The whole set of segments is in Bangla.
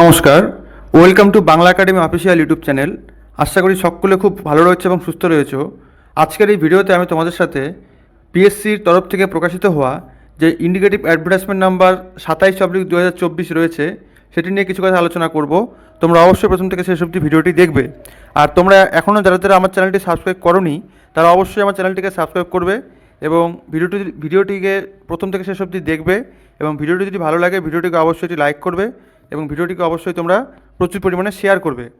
নমস্কার, welcome to Bangla academy official YouTube channel. আশা করি সকলে খুব ভালো রয়েছে এবং সুস্থ রয়েছে। আজকের এই ভিডিওতে আমি তোমাদের সাথে পিএসসির তরফ থেকে প্রকাশিত হওয়া যে ইন্ডিকেটিভ অ্যাডভার্টাইজমেন্ট নাম্বার সাতাইশ অব্লিক দু হাজার চব্বিশ রয়েছে, সেটি নিয়ে কিছু কথা আলোচনা করব। তোমরা অবশ্যই প্রথম থেকে শেষ অবধি ভিডিওটি দেখবে। আর তোমরা এখনও যারা যারা আমার চ্যানেলটি সাবস্ক্রাইব করনি, তারা অবশ্যই আমার চ্যানেলটিকে সাবস্ক্রাইব করবে এবং ভিডিওটি, ভিডিওটিকে প্রথম থেকে শেষ অবধি দেখবে এবং ভিডিওটি যদি ভালো লাগে, ভিডিওটিকে অবশ্যই লাইক করবে। এবং ভিডিওটিকে অবশ্যই তোমরা প্রচুর পরিমাণে শেয়ার করবে।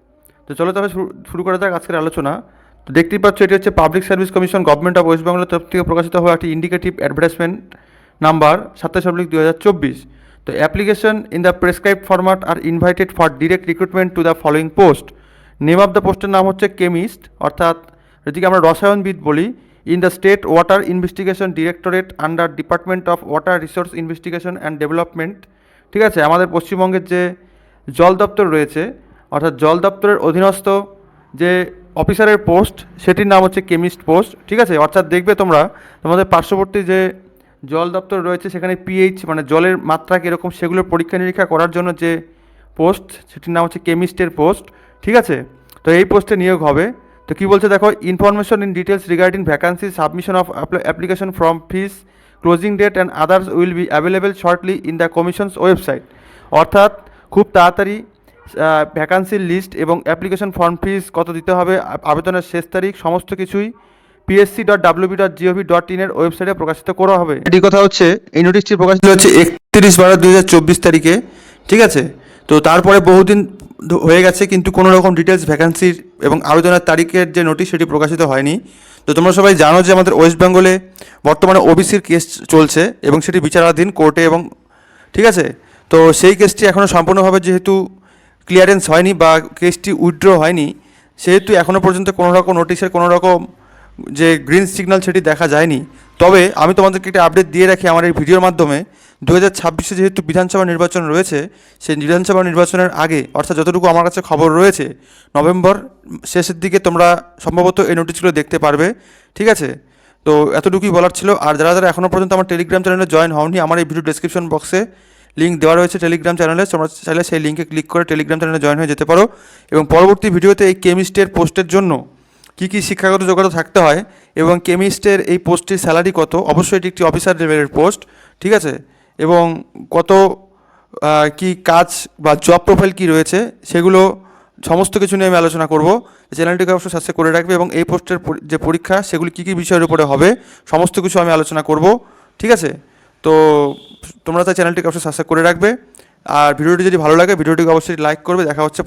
তো চলো তাহলে শুরু- করা যাক আজকের আলোচনা। তো দেখতেই পাচ্ছ, এটি হচ্ছে public service commission government of west বেঙ্গলের তরফ থেকে প্রকাশিত হওয়া একটি ইন্ডিকেটিভ অ্যাডভার্টাইজমেন্ট নাম্বার সাতাশ অব্লিক দু হাজার চব্বিশ। তো application in the prescribe format are invited for direct recruitment to the following post name of the পোস্টের নাম হচ্ছে কেমিস্ট অর্থাৎ যেটিকে আমরা রসায়নবিদ বলি। In the state water investigation directorate under department of water resource investigation and development ঠিক আছে, আমাদের পশ্চিমবঙ্গের যে জল দপ্তর রয়েছে, অর্থাৎ জল দপ্তরের অধীনস্থ যে অফিসারের পোস্ট, সেটির নাম হচ্ছে কেমিস্ট পোস্ট, ঠিক আছে? অর্থাৎ দেখবে তোমরা, তোমাদের পার্শ্ববর্তী যে জল দপ্তর রয়েছে, সেখানে পিএইচ মানে জলের মাত্রা কীরকম সেগুলোর পরীক্ষা নিরীক্ষা করার জন্য যে পোস্ট, সেটির নাম হচ্ছে কেমিস্টের পোস্ট, ঠিক আছে? তো এই পোস্টে নিয়োগ হবে। তো কী বলছে দেখো information in details regarding vacancy submission of application from fees closing date and others will be available shortly in the commission's website অর্থাৎ খুব তাড়াতাড়ি ভ্যাকান্সির লিস্ট এবং অ্যাপ্লিকেশন ফর্ম ফিস কত দিতে হবে আবেদনের শেষ তারিখ, সমস্ত কিছুই PSC dot WB dot GOV dot ইনের ওয়েবসাইটে প্রকাশিত করা হবে। এটি কথা হচ্ছে, এই নোটিশটি প্রকাশিত হচ্ছে একত্রিশ বারো দু হাজার চব্বিশ তারিখে, ঠিক আছে? তো তারপরে বহুদিন হয়ে গেছে, কিন্তু কোনো রকম ডিটেলস ভ্যাকান্সির এবং আবেদনের তারিখের যে নোটিশ সেটি প্রকাশিত হয়নি। তো তোমরা সবাই জানো যে আমাদের ওয়েস্ট বেঙ্গলে বর্তমানে ওবিসির কেস চলছে এবং সেটি বিচারাধীন কোর্টে এবং, ঠিক আছে? তো সেই কেসটি এখনও সম্পূর্ণভাবে যেহেতু ক্লিয়ারেন্স হয়নি বা কেসটি উইথড্র হয়নি, সেহেতু এখনও পর্যন্ত কোনো রকম নোটিশের কোনো রকম যে গ্রিন সিগন্যাল সেটি দেখা যায়নি। তবে আমি তোমাদেরকে একটা আপডেট দিয়ে রাখি আমার এই ভিডিওর মাধ্যমে। দু হাজার ছাব্বিশে যেহেতু বিধানসভা নির্বাচন রয়েছে, সেই বিধানসভা নির্বাচনের আগে, অর্থাৎ যতটুকু আমার কাছে খবর রয়েছে, নভেম্বর শেষের দিকে তোমরা সম্ভবত এই নোটিশগুলো দেখতে পারবে, ঠিক আছে? তো এতটুকুই বলার ছিল, আর যারা যারা এখনও পর্যন্ত আমার টেলিগ্রাম চ্যানেলে জয়েন হওনি, আমার এই ভিডিও ডেসক্রিপশন বক্সে লিঙ্ক দেওয়া রয়েছে টেলিগ্রাম চ্যানেলে তোমরা চাইলে সেই লিঙ্কে ক্লিক করে টেলিগ্রাম চ্যানেলে জয়েন হয়ে যেতে পারো। এবং পরবর্তী ভিডিওতে এই কেমিস্টের পোস্টের জন্য কী কী শিক্ষাগত যোগ্যতা থাকতে হয় এবং কেমিস্টের এই পোস্টটির স্যালারি কত? অবশ্যই এটি একটি অফিসার লেভেলের পোস্ট, ঠিক আছে? এবং কত কি কাজ বা জব প্রোফাইল কি রয়েছে সেগুলো সমস্ত কিছু নিয়ে আমি আলোচনা করব। চ্যানেলটিকে অবশ্যই সাবস্ক্রাইব করে রাখবে এবং এই পোস্টের যে পরীক্ষা সেগুলি কী কী বিষয়ের উপরে হবে সমস্ত কিছু আমি আলোচনা করব, ঠিক আছে? তো তোমরা তাই চ্যানেলটিকে অবশ্যই সাবস্ক্রাইব করে রাখবে। আর ভিডিওটি যদি ভালো লাগে, ভিডিওটিকে অবশ্যই লাইক করবে। দেখা হচ্ছে